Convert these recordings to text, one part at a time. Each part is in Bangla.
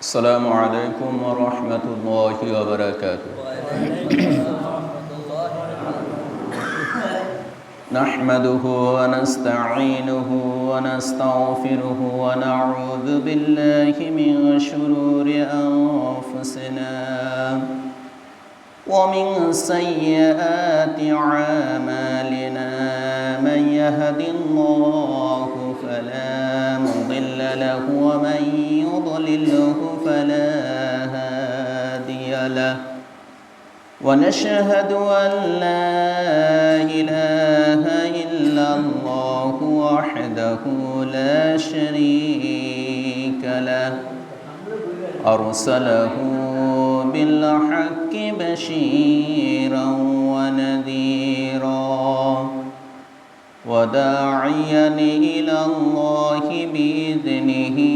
السلام عليكم ورحمة الله وبركاته. نحمده ونستعينه ونستغفره ونعوذ بالله من شرور أنفسنا ومن سيئات أعمالنا. من يهد الله فلا مضل له ومن يضلله فلا هادي له. ونشهد أن لا إله إلا الله وحده لا شريك له. أرسله بالحق بشيرا ونذيرا. وداعيا إلى الله بإذنه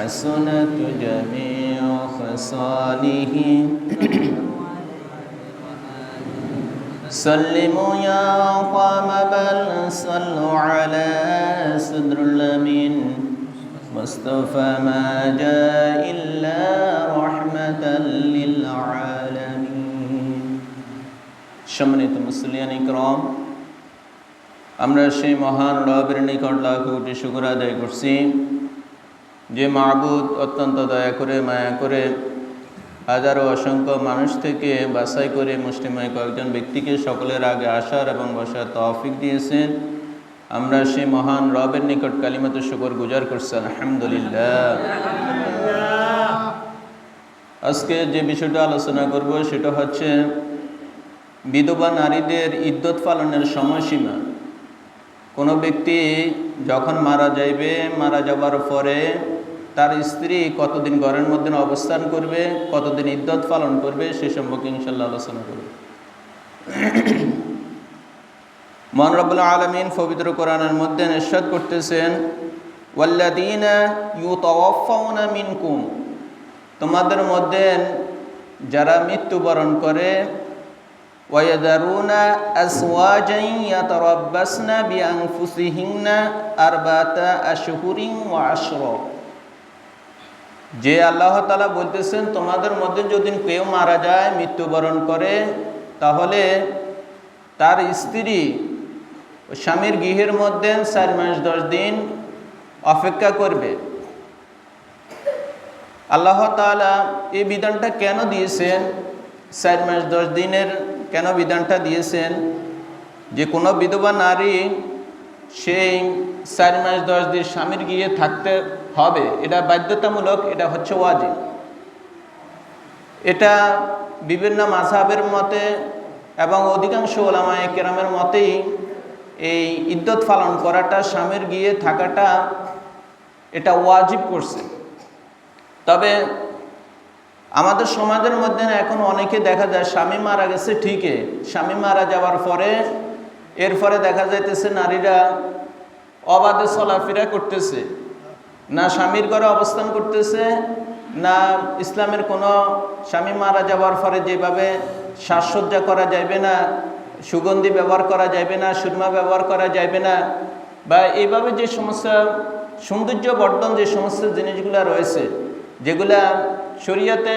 حسنت جميع خصاله سلموا يا قام بل صلوا على صدر الأمين مصطفى ما جاء إلا رحمة للعالمين সম্মানিত মুসলিয়ান ইকরম আমরা সেই মহান রবের নিকট লাখ কোটি শুকুর আদায় করছি যে মাহবুদ অত্যন্ত দয়া করে, মায়া করে হাজারো অসংখ্য মানুষ থেকে বাছাই করে মুসলিমায় কয়েকজন ব্যক্তিকে সকলের আগে আসার এবং বসার তৌফিক দিয়েছেন। আমরা সেই মহান রবের নিকট কালিমাত শুকর গুজার করছি, আলহামদুলিল্লাহ। আজকে যে বিষয়টা আলোচনা করব সেটা হচ্ছে, বিধবা নারীদের ইদ্যত পালনের সময়সীমা। কোনো ব্যক্তি যখন মারা যাইবে, মারা যাবার পরে তার স্ত্রী কতদিন ঘরের মধ্যে অবস্থান করবে, কতদিন ইদ্যত পালন করবে, সে সম্পর্কে ইনশাল্লাহ আলোচনা করবে। মহান রব্বুল আলমিন পবিত্র কোরআনের মধ্যে নিঃসাদ করতেছেন ইউতাওয়াফাউনা মিনকুম তোমাদের মধ্যে যারা মৃত্যুবরণ করে ওয়াদারুনা যে আল্লাহ তালা বলতেছেন, তোমাদের মধ্যে যদি কেউ মারা যায়, মৃত্যুবরণ করে, তাহলে তার স্ত্রী স্বামীর গৃহের মধ্যে চার মাস দশ দিন অপেক্ষা করবে। আল্লাহ তালা এই বিধানটা কেন দিয়েছেন? চার মাস দশ দিনের কেন বিধানটা দিয়েছেন? যে কোনো বিধবা নারী সেই চার মাস, দশ দিন স্বামীর গিয়ে থাকতে হবে। এটা বাধ্যতামূলক, এটা হচ্ছে ওয়াজিব। এটা বিভিন্ন মাসাবের মতে এবং অধিকাংশ ওলামায় কেরামের মতেই এই ইদ্যত পালন করাটা, স্বামীর গিয়ে থাকাটা, এটা ওয়াজিব করছে। তবে আমাদের সমাজের মধ্যে এখন অনেকে দেখা যায় স্বামী মারা গেছে ঠিকই। স্বামী মারা যাওয়ার পরে এরপরে দেখা যাইতেছে নারীরা অবাধে চলাফেরা করতেছে। না স্বামীর ঘরে অবস্থান করতেছে, না ইসলামের কোনো স্বামী মারা যাওয়ার পরে যেভাবে সাজসজ্জা করা যাবে না, সুগন্ধি ব্যবহার করা যাবে না, সুরমা ব্যবহার করা যাবে না, বা এইভাবে যে সমস্ত সৌন্দর্য বর্ধন যে সমস্ত জিনিসগুলো রয়েছে, যেগুলা শরীয়তে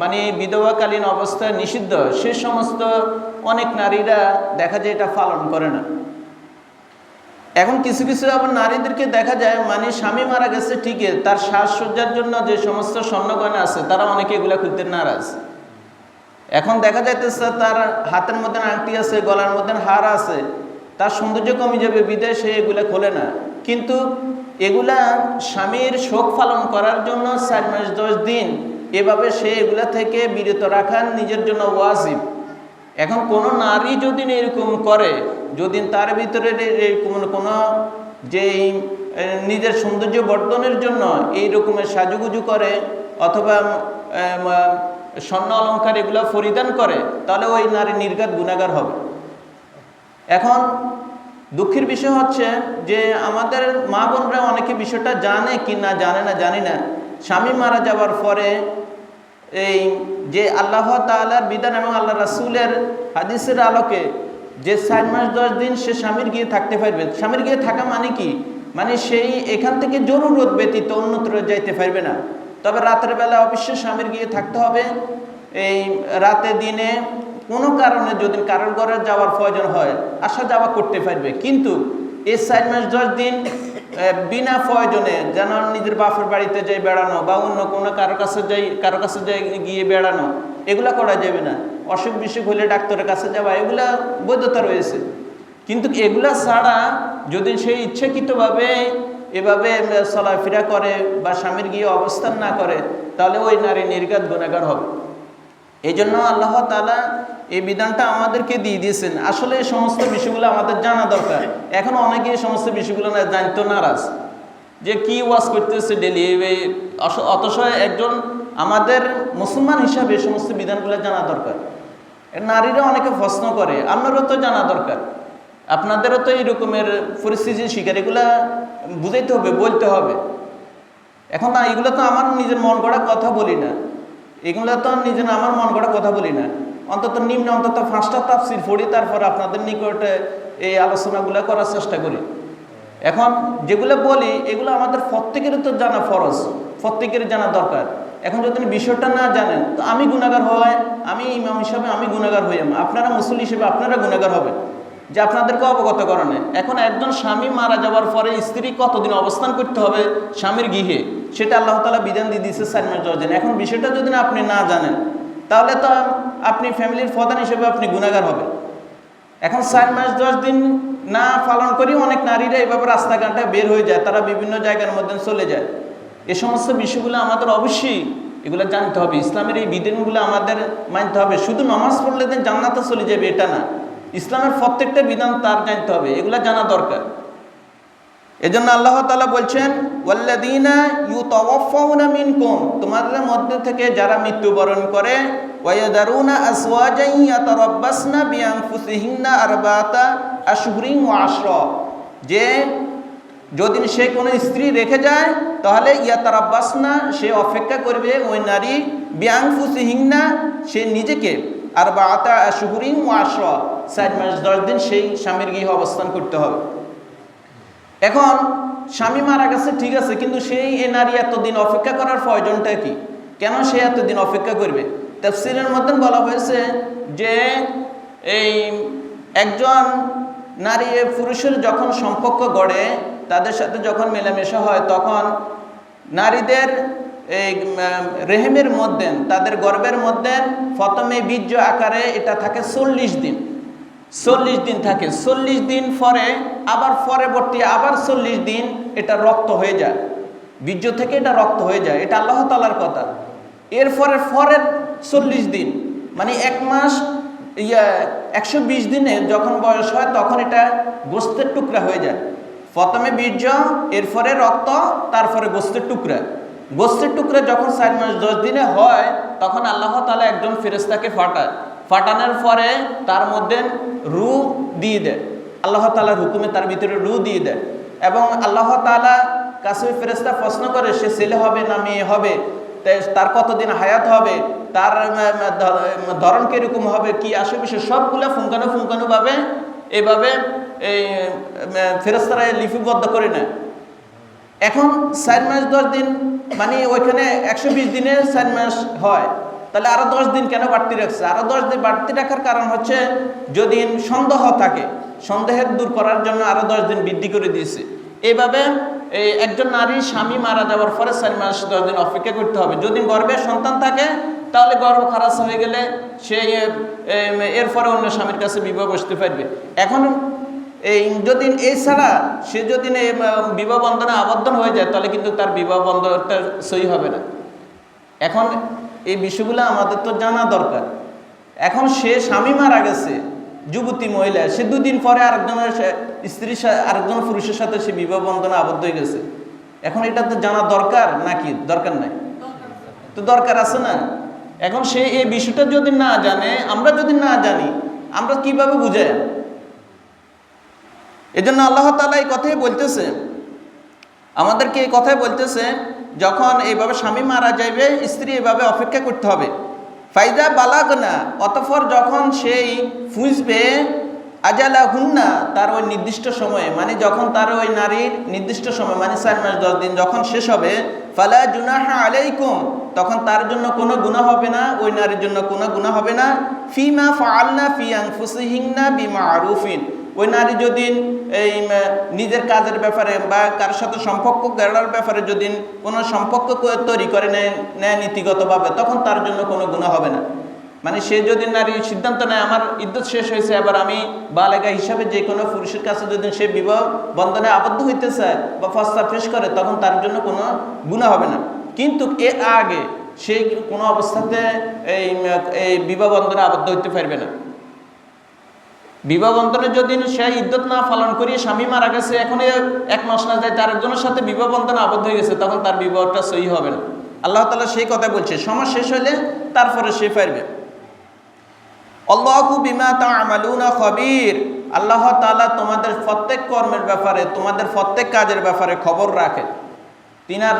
মানে বিধবাকালীন অবস্থায় নিষিদ্ধ, সে সমস্ত অনেক নারীরা দেখা যায় এটা পালন করে না। এখন কিছু কিছু আবার নারীদেরকে দেখা যায় মানে স্বামী মারা গেছে ঠিকই, তার সাজসজ্জার জন্য যে সমস্ত স্বর্ণগয়না আছে, তারা অনেকে এগুলা খুলতে নারাজ। এখন দেখা যাইতেছে তার হাতের মধ্যে আংটি আছে, গলার মধ্যে হার আছে, তার সৌন্দর্য কমে যাবে, বিদেশে সে এগুলা খোলে না। কিন্তু এগুলা স্বামীর শোক পালন করার জন্য চার মাস দশ দিন এভাবে সে এগুলা থেকে বিরত রাখার নিজের জন্য ওয়াজিব। এখন কোনো নারী যদি এরকম করে, যদি তার ভিতরে কোনো যে নিজের সৌন্দর্য বর্ধনের জন্য এই রকমের সাজুগুজু করে অথবা স্বর্ণ অলঙ্কার এগুলো পরিধান করে, তাহলে ওই নারী নির্ঘাত গুণাগার হবে। এখন দুঃখের বিষয় হচ্ছে যে আমাদের মা বোনরা অনেকে বিষয়টা জানে কি না জানে না জানি না। স্বামী মারা যাওয়ার পরে এই যে আল্লাহ তাআলার বিধান এবং আল্লাহ রাসূলের হাদিসের আলোকে যে চার মাস, দশ দিন সে স্বামীর গিয়ে থাকতে পারবে। স্বামীর গিয়ে থাকা মানে কি? মানে সেই এখান থেকে জরুরত ব্যতীত অন্যত্র যাইতে পারবে না। তবে রাতের বেলা অবশ্যই স্বামীর গিয়ে থাকতে হবে। এই রাতে, দিনে কোনো কারণে যদি কারোর ঘরে যাওয়ার প্রয়োজন হয় আসা যাওয়া করতে পারবে। কিন্তু এই চার মাস, দশ দিন বিনা প্রয়োজনে যেন নিজের বাপের বাড়িতে যাই বেড়ানো বা অন্য কোনো কারও কাছে যাই, কারও কাছে যাই গিয়ে বেড়ানো, এগুলা করা যাবে না। অসুখ বিসুখ হলে ডাক্তারের কাছে যাওয়া, এগুলা বৈধতা রয়েছে। কিন্তু এগুলা ছাড়া যদি সে ইচ্ছাকৃতভাবে এভাবে চলাফেরা করে বা স্বামীর গিয়ে অবস্থান না করে, তাহলে ওই নারী নির্ঘাত গুণাগার হবে। এই জন্য আল্লাহ তালা এই বিধানটা আমাদেরকে দিয়ে দিয়েছেন। আসলে এই সমস্ত বিষয়গুলো আমাদের জানা দরকার। এখন অনেকে এই সমস্ত বিষয়গুলো না জানতো নারাজ। যে কি ওয়াজ করতেছে ডেলি অথচ একজন আমাদের মুসলমান হিসাবে এই সমস্ত বিধানগুলো জানা দরকার। নারীরা অনেকে প্রশ্ন করে, আপনারও তো জানা দরকার। আপনাদেরও তো এই রকমের পরিস্থিতির শিকার এগুলা বুঝাইতে হবে, বলতে হবে। এখন না, এগুলো তো আমার নিজের মন গড়া কথা বলি না। এগুলো তো নিজের আমার মন গড়া কথা বলি না। অন্তত নিম্ন অন্তত পাঁচটা তাফসির পড়ি, তারপর আপনাদের নিকটে এই আলোচনাগুলো করার চেষ্টা করি। এখন যেগুলো বলি, এগুলো আমাদের প্রত্যেকের তো জানা ফরজ প্রত্যেকের জানা দরকার। এখন যদি বিষয়টা না জানেন, তো আমি গুণাগার হয় আমি ইমাম হিসাবে আমি গুণাগার হই আপনারা মুসলিম হিসেবে আপনারা গুণাগার হবেন। যে আপনাদেরকে অবগত করানো। এখন একজন স্বামী মারা যাওয়ার পরে স্ত্রী কতদিন অবস্থান করতে হবে? স্বামীর গৃহে। সেটা আল্লাহ তালা বিধান দিয়ে দিয়েছে সাইমার জর্জেন। এখন বিষয়টা যদি না আপনি না জানেন, তাহলে তো আপনি ফ্যামিলির প্রধান হিসেবে আপনি গুণাগার হবে এখন চার মাস, দশ দিন না পালন করি অনেক নারীরা এইভাবে রাস্তাঘাটে বের হয়ে যায়, তারা বিভিন্ন জায়গার মধ্যে চলে যায়। এ সমস্ত বিষয়গুলো আমাদের অবশ্যই এগুলো জানতে হবে। ইসলামের এই বিধানগুলো আমাদের মানতে হবে। শুধু নমাজ পড়লে দেন জান্নাতে চলে যাবে, এটা না। ইসলামের প্রত্যেকটা বিধান তার জানতে হবে, এগুলো জানা দরকার। এজন্য আল্লাহ তালা বলছেন, ওয়াল্লাযীনা ইউতাওয়াফাউনা মিনকুম তোমাদের মধ্যে থেকে যারা মৃত্যুবরণ করে, ওয়ায়াদারুনা আসওয়াজান ইয়াতারাব্বাসনা বিআনফুসিহিন্না আরবাতা আশহুরিন ওয়া আশরা যে যদি সে কোনো স্ত্রী রেখে যায়, তাহলে ইয়াতারাব্বাসনা সে অপেক্ষা করবে ওই নারী, বিআনফুসিহিন্না সে নিজেকে আর বা আতা আশহুরিন ওয়া আশরা। চার মাস, দশ দিন সেই স্বামীর গৃহে অবস্থান করতে হবে। এখন স্বামী মারা গেছে, ঠিক আছে, কিন্তু সেই এ নারী এতদিন অপেক্ষা করার প্রয়োজনটা কি? কেন সে এতদিন অপেক্ষা করবে? তাফসিরের মধ্যে বলা হয়েছে যে এই একজন নারী পুরুষের যখন সম্পর্ক গড়ে, তাদের সাথে যখন মেলামেশা হয়, তখন নারীদের এই রেহেমের মধ্যে, তাদের গর্বের মধ্যে প্রথমে বীর্য আকারে এটা থাকে চল্লিশ দিন। চল্লিশ দিন থাকে। চল্লিশ দিন পরে, আবার পরবর্তী আবার চল্লিশ দিন এটা রক্ত হয়ে যায়। বীর্য থেকে এটা রক্ত হয়ে যায়। এটা আল্লাহ তালার কথা। এরপরে পরের চল্লিশ দিন মানে এক মাস, ইয়া, একশো বিশ দিনে যখন বয়স হয়, তখন এটা গোস্তের টুকরা হয়ে যায়। প্রথমে বীর্য, এরপরে রক্ত, তারপরে গোস্তের টুকরা। গোস্তের টুকরা যখন চার মাস, দশ দিনে হয়, তখন আল্লাহ তালা একজন ফেরেস্তাকে ফাটায়। ফাটানোর পরে তার মধ্যে রু দিয়ে দেয়। আল্লাহ তালার হুকুমে তার ভিতরে রু দিয়ে দেয়। এবং আল্লাহ তালা ওই ফেরেস্তা প্রশ্ন করে, সে ছেলে হবে না মেয়ে হবে? তার কতদিন হায়াত হবে? তার ধরন কীরকম হবে? কি আসে বিষয় সবগুলো ফুঙ্কানো ফুঙ্কানোভাবে এইভাবে এই ফেরেস্তারা লিপিবদ্ধ করে নেয়। এখন চার মাস দশ দিন মানে ওইখানে একশো বিশ দিনে চার মাস হয়। তাহলে আরও দশ দিন কেন বাড়তি রাখছে? আরও দশ দিন বাড়তি রাখার কারণ হচ্ছে যদি সন্দেহ থাকে সন্দেহের দূর করার জন্য আরও দশ দিন বৃদ্ধি করে দিয়েছে। এইভাবে এই একজন নারীর স্বামী মারা যাওয়ার পরে চার মাস, দশ দিন অপেক্ষা করতে হবে। যদি গর্ভে সন্তান থাকে, তাহলে গর্ভ খারাপ হয়ে গেলে সে এরপরে অন্য স্বামীর কাছে বিবাহ বসতে পারবে। এখন এই যদি এছাড়া সে যদি বিবাহ বন্ধনে আবদ্ধ হয়ে যায়, তাহলে কিন্তু তার বিবাহ বন্ধনটা সই হবে না। এখন এই বিষয়গুলো আমাদের তো জানা দরকার। এখন সে স্বামী মারা গেছে, যুবতী মহিলা, সে দুদিন পরে আরেকজনের স্ত্রীর আরেকজন পুরুষের সাথে সে বিবাহ বন্ধনে আবদ্ধ হয়ে গেছে। এখন এটা তো জানা দরকার নাকি? দরকার নাই? তো দরকার আছে না? এখন সে এই বিষয়টা যদি না জানে, আমরা যদি না জানি, আমরা কীভাবে বুঝাই? এজন্য আল্লাহ তালা এই কথাই বলতেছে। আমাদেরকে এই কথাই বলতেছে যখন এইভাবে স্বামী মারা যাইবে, স্ত্রী এভাবে অপেক্ষা করতে হবে। ফাইদা বালাগ না অতঃপর যখন সেই ফুঁসবে আজালা হুন্না তার ওই নির্দিষ্ট সময়ে মানে যখন তার ওই নারীর নির্দিষ্ট সময় মানে চার মাস দশ দিন যখন শেষ হবে, ফালা জুনাহা আলাইকুম, তখন তার জন্য কোনো গুণা হবে না, ওই নারীর জন্য কোনো গুনাহ হবে না। ফিমা ফাআলনা ফি আনফুসিহিন্না বিমা আরুফিন ওই নারী যদি এই নিজের কাজের ব্যাপারে বা কার সাথে সম্পর্ক গড়ার ব্যাপারে যদি কোনো সম্পর্ক তৈরি করে নেয় নীতিগতভাবে, তখন তার জন্য কোনো গুণা হবে না। মানে সে যদি নারী সিদ্ধান্ত নেয়, আমার ইদ্যুৎ শেষ হয়েছে, এবার আমি বালেগা হিসাবে যে কোনো পুরুষের কাছে যদি সে বিবাহ বন্ধনে আবদ্ধ হইতে চায় বা ফস্তা পেশ করে, তখন তার জন্য কোনো গুণা হবে না। কিন্তু এর আগে সে কোনো অবস্থাতে এই এই বিবাহ বন্ধনে আবদ্ধ হইতে পারবে না। বিবাহ বন্ধনে যদি সে ইদ্যত না পালন করিয়ে স্বামী মারা গেছে এখন এক মাস না যায় তার একজনের সাথে বিবাহ বন্ধনে আবদ্ধ হয়ে গেছে, তখন তার বিবাহটা সই হবে না। আল্লাহ তালা সেই কথা বলছে, সমাজ শেষ হলে তারপরে সে ফিরবে আল্লাহু বিমা তা'মালুনা খবীর। আল্লাহ তাআলা তোমাদের প্রত্যেক কর্মের ব্যাপারে, তোমাদের প্রত্যেক কাজের ব্যাপারে খবর রাখে। তিনার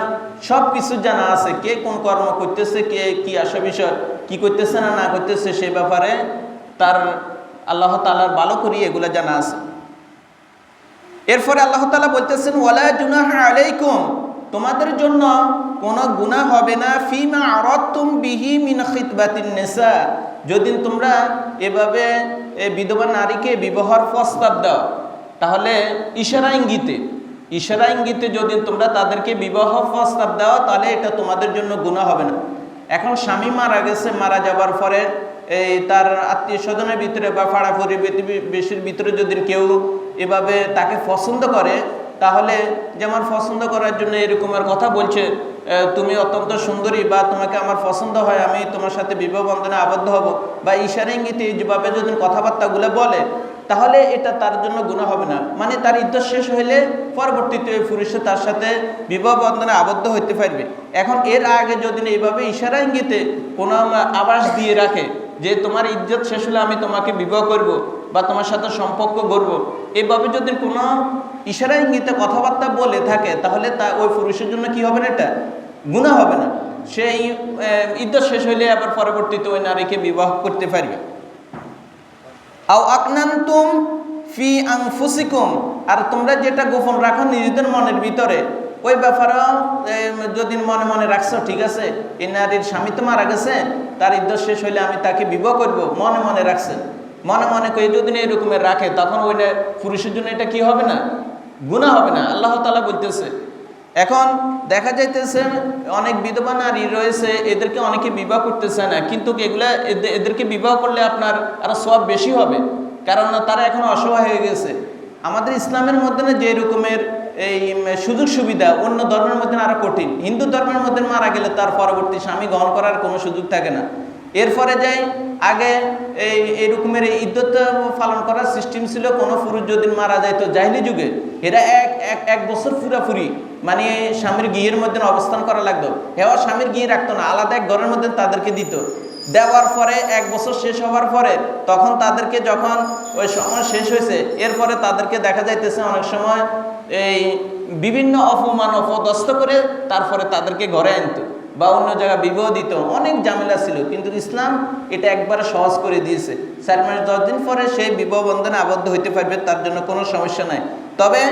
সব কিছু জানা আছে, কে কোন কর্ম করতেছে, কে কি আসা বিষয়, কি করতেছে না না করতেছে সেই ব্যাপারে তার আল্লাহ তালার ভালো করি এগুলো জানা আছে। এরপরে আল্লাহ তালা বলতেছেন, ওয়ালা জুনাহা আলাইকুম, তোমাদের জন্য কোনো গুনাহ হবে না, ফিমা আরাদতুম বিহি মিন খিতবাতিন নিসা। যদি তোমরা এভাবে বিধবা নারীকে বিবাহর প্রস্তাব দাও, তাহলে ইশারা ইঙ্গিতে ইশারা ইঙ্গিতে যদি তোমরা তাদেরকে বিবাহ প্রস্তাব দাও, তাহলে এটা তোমাদের জন্য গুনাহ হবে না। এখন স্বামী মারা গেছে, মারা যাবার পরে এই তার আত্মীয় স্বজনের ভিতরে বা ফাড়াফড়ি বেশির ভিতরে যদি কেউ এভাবে তাকে পছন্দ করে, তাহলে যেমন পছন্দ করার জন্য এরকমের কথা বলছে তুমি অত্যন্ত সুন্দরী বা তোমাকে আমার পছন্দ হয়, আমি তোমার সাথে বিবাহ বন্ধনে আবদ্ধ হব বা ঈশার ইঙ্গিতে যেভাবে যদি কথাবার্তাগুলো বলে, তাহলে এটা তার জন্য গুণা হবে না। মানে তার ইদ্যত শেষ হইলে পরবর্তীতে ওই পুরুষে তার সাথে বিবাহ বন্ধনে আবদ্ধ হইতে পারবে। এখন এর আগে যদি এইভাবে ইশারা ইঙ্গিতে কোনো আবাস দিয়ে রাখে যে তোমার ইজ্জত শেষ হলে আমি তোমাকে বিবাহ করব বা তোমার সাথে সম্পর্ক করব। এভাবে যদি কোনো ইশারা ইঙ্গিতে কথাবার্তা বলে থাকে, তাহলে তা ওই পুরুষের জন্য কি হবে না এটা? গুণা হবে না। সেই ইজ্জত শেষ হইলে আবার পরবর্তীতে ওই নারীকে বিবাহ করতে পারবে। আও আকনান্তুম ফি আনফুসিকুম, আর তোমরা যেটা গোপন রাখো নিজেদের মনের ভিতরে ওই ব্যাপারেও যদি মনে মনে রাখছো, ঠিক আছে? এই নারীর স্বামী তো মারা গেছে, তার ইদ্যত শেষ হইলে আমি তাকে বিবাহ করব, মনে মনে রাখছেন মনে মনে করে যদি এরকমের রাখে, তখন ওই পুরুষের জন্য এটা কি হবে না? গুণা হবে না, আল্লাহ তালা বলতেছে। এখন দেখা যাইতেছে অনেক বিধবা নারী রয়েছে, এদেরকে অনেকে বিবাহ করতেছে না, কিন্তু এগুলা এদেরকে বিবাহ করলে আপনার আরও সব বেশি হবে? কারণ তারা এখন অসহায় হয়ে গেছে। আমাদের ইসলামের মধ্যে না যে রকমের এই সুযোগ সুবিধা অন্য ধর্মের মধ্যে আরও কঠিন। হিন্দু ধর্মের মধ্যে মারা গেলে তার পরবর্তী স্বামী গ্রহণ করার কোনো সুযোগ থাকে না। এরপরে যাই, আগে এই, এরকমের ইদ্যত পালন করার সিস্টেম ছিল, কোনো পুরুষ যদি মারা যায় তো জাহিলি যুগে এরা এক এক এক বছর পুরাপুরি মানে স্বামীর গিয়ের মধ্যে অবস্থান করা লাগতো। হেওয়া স্বামীর গিয়ে রাখতো না, আলাদা এক ঘরের মধ্যে তাদেরকে দিত। দেওয়ার পরে, এক বছর শেষ হওয়ার পরে তখন তাদেরকে যখন ওই সময় শেষ হয়েছে, এরপরে তাদেরকে দেখা যাইতেছে অনেক সময় বিভিন্ন অপমান, অপদস্থ করে তারপরে তাদেরকে ঘরে আনতো বা অন্য জায়গায় বিবাহ দিত। অনেক ঝামেলা ছিল, কিন্তু ইসলাম এটা একবারে সহজ করে দিয়েছে। চার মাস, দশ দিন পরে সেই বিবাহ বন্ধনে আবদ্ধ হইতে পারবে, তার জন্য কোনো সমস্যা নাই। তবে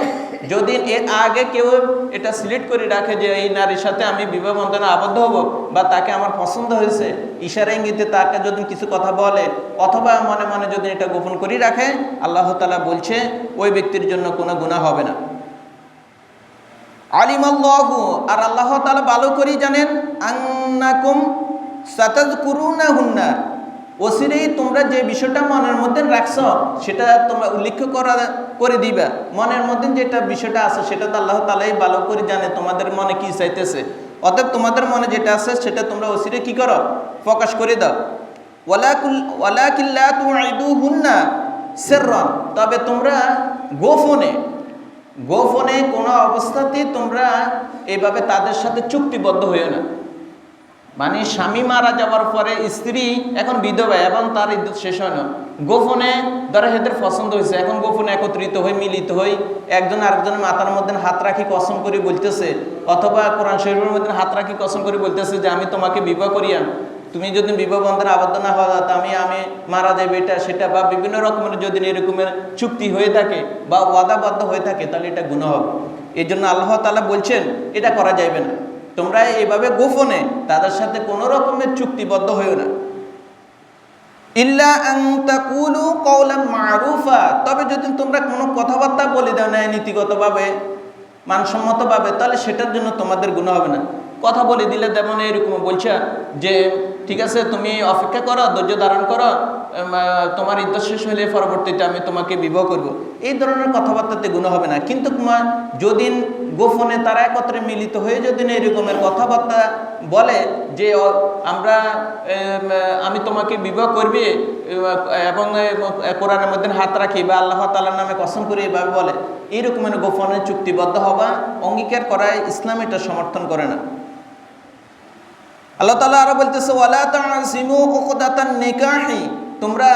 যদি এর আগে কেউ এটা সিলেক্ট করে রাখে যে এই নারীর সাথে আমি বিবাহ বন্ধনে আবদ্ধ হব বা তাকে আমার পছন্দ হয়েছে, ইশারা ইঙ্গিতে তাকে যদি কিছু কথা বলে অথবা মনে মনে যদি এটা গোপন করে রাখে, আল্লাহ তালা বলছে, ওই ব্যক্তির জন্য কোনো গুণা হবে না। আলিমাল্লাহু, আর আল্লাহ তালা ভালো করেই জানেন, আন্নাকুম সাতাজকুরুনা হুন্না ওসিরেই তোমরা যে বিষয়টা মনের মধ্যে রাখছ, সেটা তোমরা উল্লেখ করা, করে দিবা। মনের মধ্যে যেটা বিষয়টা আছে, সেটা তো আল্লাহ তালাই ভালো করে জানে, তোমাদের মনে কি চাইতেছে। অতএব তোমাদের মনে যেটা আছে, সেটা তোমরা ওসিরে কি করো? প্রকাশ করে দাও। ওয়ালাকুল, ওয়ালাকিল্লা তুইদু হুন্না সেররন। তবে তোমরা গোফনে গোপনে কোনো অবস্থাতে তোমরা এভাবে তাদের সাথে চুক্তিবদ্ধ হইও না। মানে স্বামী মারা যাওয়ার পরে স্ত্রী, এখন বিধবা এবং তার ইদ্যুৎ শেষ হয় না। গোপনে ধরো হেদের পছন্দ হয়েছে এখন গোপনে একত্রিত হয়ে মিলিত হই, একজন আরেকজনের মাথার মধ্যে হাত রাখি, কসম করে বলতেছে। অথবা কোরআন শরীফের মধ্যে হাত রাখি, কসম করে বলতেছে যে, আমি তোমাকে বিবাহ করিয়া তুমি যদি বিবাহ বন্ধনে আবদ্ধ না হওয়া তো আমি আমি মারা যাবে এটা সেটা বা বিভিন্ন রকমের যদি এরকমের চুক্তি হয়ে থাকে বা ওয়াদাবদ্ধ হয়ে থাকে, তাহলে এটা গুণ হবে। এই জন্য আল্লাহ তালা বলছেন, এটা করা যাবে না। তোমরা এইভাবে গোপনে তাদের সাথে কোনো রকমের চুক্তিবদ্ধ হয়েও না। ইল্লা মারুফা, তবে যদি তোমরা কোনো কথাবার্তা বলে দাও না নীতিগতভাবে, মানসম্মতভাবে, তাহলে সেটার জন্য তোমাদের গুণ হবে না। কথা বলে দিলে যেমন এরকম বলছে যে ঠিক আছে, তুমি অপেক্ষা করো, ধৈর্য ধারণ করো তোমার ইদ্যত শেষ হলে পরবর্তীতে আমি তোমাকে বিবাহ করব। এই ধরনের কথাবার্তাতে গুণ হবে না। কিন্তু তোমার যদি গোপনে তারা একত্রে মিলিত হয়ে যদি না এরকমের কথাবার্তা বলে যে আমরা আমি তোমাকে বিবাহ করবি এবং কোরআনের মধ্যে হাত রাখি বা আল্লাহ তালার নামে কসম করে এভাবে বলে। এইরকমের গোপনে চুক্তিবদ্ধ হওয়া, অঙ্গীকার করায় ইসলাম এটা সমর্থন করে না। আল্লাহ তালা আরও বলতেছে, ওয়ালা তোমরা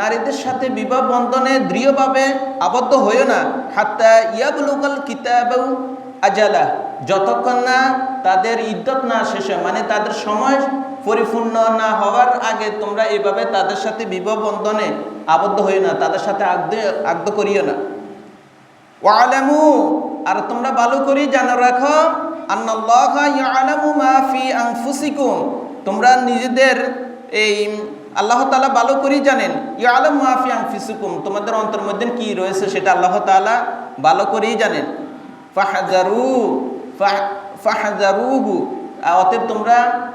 নারীদের সাথে বিবাহ বন্ধনে দৃঢ়ভাবে আবদ্ধ হইও না। হাত্তা ইয়াবলুকাল কিতাবু আজালা। যতক্ষণ না তাদের ইদ্যত না শেষ হয় মানে তাদের সময় পরিপূর্ণ না হওয়ার আগে তোমরা এভাবে তাদের সাথে বিবাহ বন্ধনে আবদ্ধ হইও না, তাদের সাথে আগ্ধ আগ্ধ করিও না। ওয়ালামু, আর তোমরা ভালো করে জানা, রাখো। তোমরা নিজেদের এই আল্লাহ তালা ভালো করেই জানেন। ইয়ালামু মা ফি আনফুসিকুম। তোমাদের অন্তর মধ্যে কি রয়েছে সেটা আল্লাহ তাআলা ভালো করেই জানেন। ফাহাজারু, ফাহ- ফাহজারুহু। অতএব তোমরা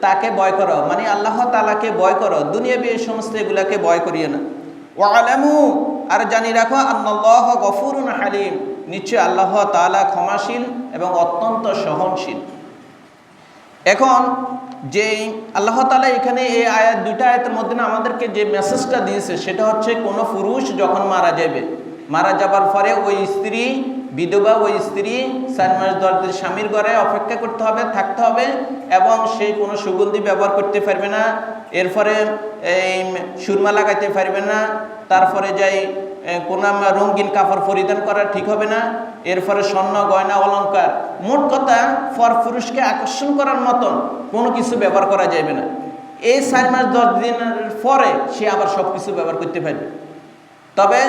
তাকে ভয় করো। মানে আল্লাহ তালাকে ভয় করো। দুনিয়াবি এই সমস্ত এগুলাকে ভয় করিও না। ওয়ালামু আর জানি রাখো আল্লাহ গফুরুন হালিম। নিশ্চয় আল্লাহ তালা ক্ষমাশীল এবং অত্যন্ত সহনশীল। এখন যে আল্লাহ তালা এখানে এই আয়াত, দুইটা আয়াতের মধ্যে আমাদেরকে যে মেসেজটা দিয়েছে, সেটা হচ্ছে কোনো পুরুষ যখন মারা যাবে, মারা যাবার পরে ওই স্ত্রী বিধবা ওই স্ত্রী চার মাস দশ দিন স্বামীর ঘরে অপেক্ষা করতে হবে, থাকতে হবে এবং সে কোনো সুগন্ধি ব্যবহার করতে পারবে না। এরপরে এই সুরমা লাগাইতে পারবে না। তারপরে যাই কোনো রঙিন কাপড় পরিধান করা ঠিক হবে না। এরপরে স্বর্ণ, গয়না অলঙ্কার মোট কথা ফর পুরুষকে আকর্ষণ করার মতন কোনো কিছু ব্যবহার করা যাবে না। এই চার মাস দশ দিনের পরে সে আবার সব কিছু ব্যবহার করতে পারবে। তবে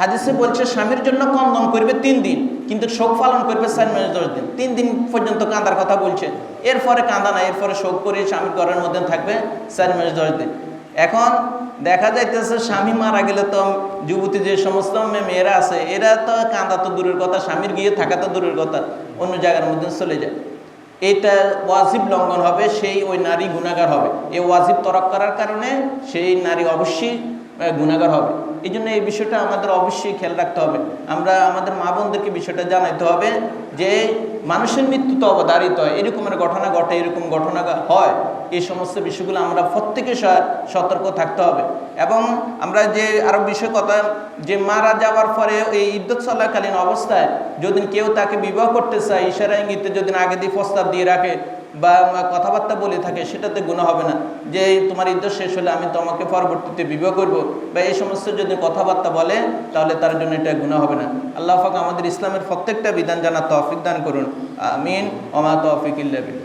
হাদিসে বলছে, স্বামীর জন্য কন্দন করবে তিন দিন, কিন্তু শোক পালন করবে মাস দশ দিন। তিন দিন পর্যন্ত কাঁদার কথা বলছে। এরপরে কাঁদা না, এরপরে শোক করে স্বামীর ঘরের মধ্যে থাকবে চার মাস দশ দিন। এখন দেখা যাইতেছে, স্বামী মারা গেলে তো যুবতী যে সমস্ত মেয়েরা আছে, এরা তো কাঁদা তো দূরের কথা, স্বামীর গিয়ে থাকা তো দূরের কথা, অন্য জায়গার মধ্যে চলে যায়। এটা ওয়াজিব লঙ্ঘন হবে, সেই ওই নারী গুণাগার হবে। এই ওয়াজিব তরক করার কারণে সেই নারী অবশ্যই গুণাগার হবে। এই জন্য এই বিষয়টা আমাদের অবশ্যই খেয়াল রাখতে হবে। আমরা আমাদের মা বোনদেরকে বিষয়টা জানাইতে হবে যে, মানুষের মৃত্যু তো অবধারিত হয় এরকমের ঘটনা ঘটে, এরকম ঘটনা হয়। এই সমস্ত বিষয়গুলো আমরা প্রত্যেকে সতর্ক থাকতে হবে। এবং আমরা যে আরও বিষয় কথা, যে মারা যাওয়ার পরে এই ইদ্যুৎ চলাকালীন অবস্থায়, যদি কেউ তাকে বিবাহ করতে চায়, ইশারা ইঙ্গিতে যদি আগে দিয়ে প্রস্তাব দিয়ে রাখে বা কথাবার্তা বলে থাকে, সেটাতে গুণা হবে না। যে তোমার ঈদ শেষ হলে আমি তোমাকে পরবর্তীতে বিবাহ করব বা এই সমস্ত যদি কথাবার্তা বলে, তাহলে তার জন্য এটা গুণা হবে না। আল্লাহ ফাঁকা আমাদের ইসলামের প্রত্যেকটা বিধান জানা তৌফিক দান করুন। আমিন। ওমা তৌফিক ইল্লা বিল্লাহ।